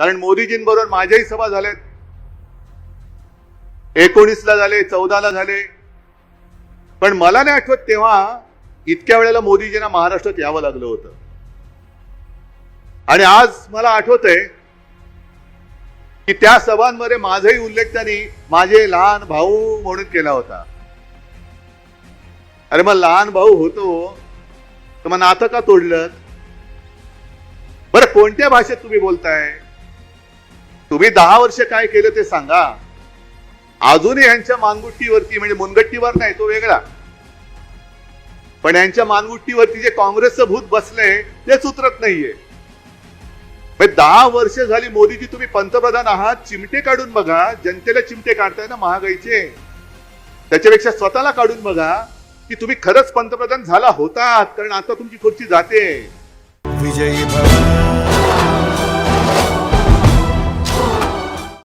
कारण मोदीजींबरोबर माझ्याही सभा झाल्यात. एकोणीसला झाले चौदाला झाले. पण मला नाही आठवत तेव्हा इतक्या वेळेला मोदीजींना महाराष्ट्रात यावं लागलं होतं. आणि आज मला आठवत आहे की त्या सभांमध्ये माझाही उल्लेख त्यांनी माझे लहान भाऊ म्हणून केला होता. अरे मग लहान भाऊ होतो तर मग नातं का तोडलं? बरं कोणत्या भाषेत तुम्ही बोलताय? तुम्ही दहा वर्ष काय केलं ते सांगा. अजूनही यांच्या मानगुट्टीवरती म्हणजे मुनगट्टीवर नाही तो वेगळा. पण यांच्या मानगुट्टीवरती जे काँग्रेसचं भूत बसलंय तेच उतरत नाहीये. दहा वर्ष झाली मोदीजी तुम्ही पंतप्रधान आहात चिमटे काढून बघा. जनतेला चिमटे काढताय ना महागाईचे. त्याच्यापेक्षा स्वतःला काढून बघा की तुम्ही खरंच पंतप्रधान झाला होतात कारण आता तुमची खुर्ची जाते. विजयी